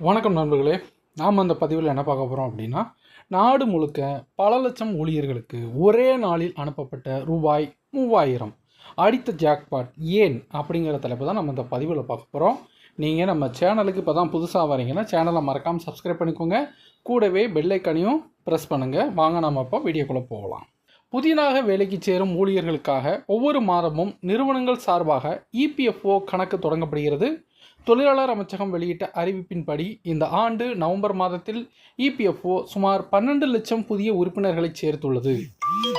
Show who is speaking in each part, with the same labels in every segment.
Speaker 1: வணக்கம் நண்பர்களே. நாம் அந்த பதிவில் என்ன பார்க்க போகிறோம் அப்படின்னா நாடு முழுக்க பல லட்சம் ஊழியர்களுக்கு ஒரே நாளில் அனுப்பப்பட்ட ரூபாய் மூவாயிரம். அடித்த ஜாக்பாட் ஏன் அப்படிங்கிற தலைப்பு தான் நம்ம இந்த பதிவில் பார்க்க போகிறோம் நீங்கள் நம்ம சேனலுக்கு இப்போ தான் புதுசாக வரீங்கன்னா சேனலை மறக்காமல் சப்ஸ்கிரைப் பண்ணிக்கோங்க. கூடவே பெல்லைக்கனையும் ப்ரெஸ் பண்ணுங்கள் வாங்க நம்ம இப்போ வீடியோக்குள்ளே போகலாம். புதிதாக வேலைக்கு சேரும் ஊழியர்களுக்காக ஒவ்வொரு மாதமும் நிறுவனங்கள் சார்பாக இபிஎஃப்ஓ கணக்கு தொடங்கப்படுகிறது. தொழிலாளர் அமைச்சகம் வெளியிட்ட அறிவிப்பின்படி இந்த ஆண்டு நவம்பர் மாதத்தில் இபிஎஃப்ஓ சுமார் பன்னெண்டு லட்சம் புதிய உறுப்பினர்களை சேர்த்துள்ளது.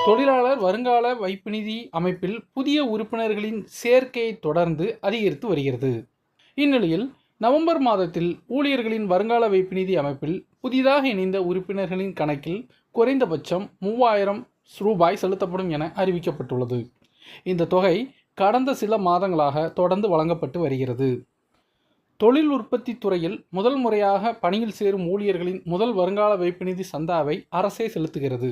Speaker 1: தொழிலாளர் வருங்கால வைப்பு நிதி அமைப்பில் புதிய உறுப்பினர்களின் சேர்க்கையை தொடர்ந்து அதிகரித்து வருகிறது. இந்நிலையில் நவம்பர் மாதத்தில் ஊழியர்களின் வருங்கால வைப்பு நிதி அமைப்பில் புதிதாக இணைந்த உறுப்பினர்களின் கணக்கில் குறைந்தபட்சம் மூவாயிரம் ரூபாய் செலுத்தப்படும் என அறிவிக்கப்பட்டுள்ளது. இந்த தொகை கடந்த சில மாதங்களாக தொடர்ந்து வழங்கப்பட்டு வருகிறது. தொழில் உற்பத்தி துறையில் முதல் முறையாக பணியில் சேரும் ஊழியர்களின் முதல் வருங்கால வைப்பு நிதி சந்தாவை அரசே செலுத்துகிறது.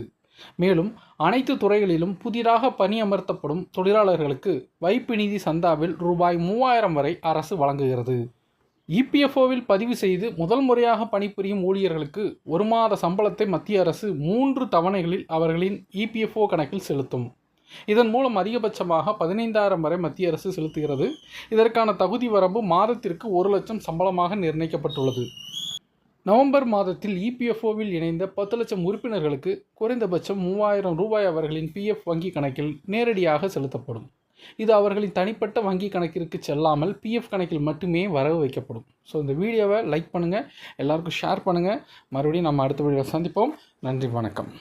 Speaker 1: மேலும் அனைத்து துறைகளிலும் புதிதாக பணியமர்த்தப்படும் தொழிலாளர்களுக்கு வைப்பு நிதி சந்தாவில் ரூபாய் மூவாயிரம் வரை அரசு வழங்குகிறது. இபிஎஃப்ஓவில் பதிவு செய்து முதல் முறையாக பணிபுரியும் ஊழியர்களுக்கு ஒரு மாத சம்பளத்தை மத்திய அரசு மூன்று தவணைகளில் அவர்களின் இபிஎஃப்ஓ கணக்கில் செலுத்தும். இதன் மூலம் அதிகபட்சமாக பதினைந்தாயிரம் வரை மத்திய அரசு செலுத்துகிறது. இதற்கான தகுதி வரம்பு மாதத்திற்கு ஒரு லட்சம் சம்பளமாக நிர்ணயிக்கப்பட்டுள்ளது. நவம்பர் மாதத்தில் இபிஎஃப்ஓவில் இணைந்த பத்து லட்சம் உறுப்பினர்களுக்கு குறைந்தபட்சம் மூவாயிரம் ரூபாய் அவர்களின் பிஎஃப் வங்கி கணக்கில் நேரடியாக செலுத்தப்படும். இது அவர்களின் தனிப்பட்ட வங்கி கணக்கிற்கு செல்லாமல் பிஎஃப் கணக்கில் மட்டுமே வரவு வைக்கப்படும். ஸோ இந்த வீடியோவை லைக் பண்ணுங்கள் எல்லாருக்கும் ஷேர் பண்ணுங்கள் மறுபடியும் நம்ம அடுத்த வீடியோவில் சந்திப்போம். நன்றி வணக்கம்.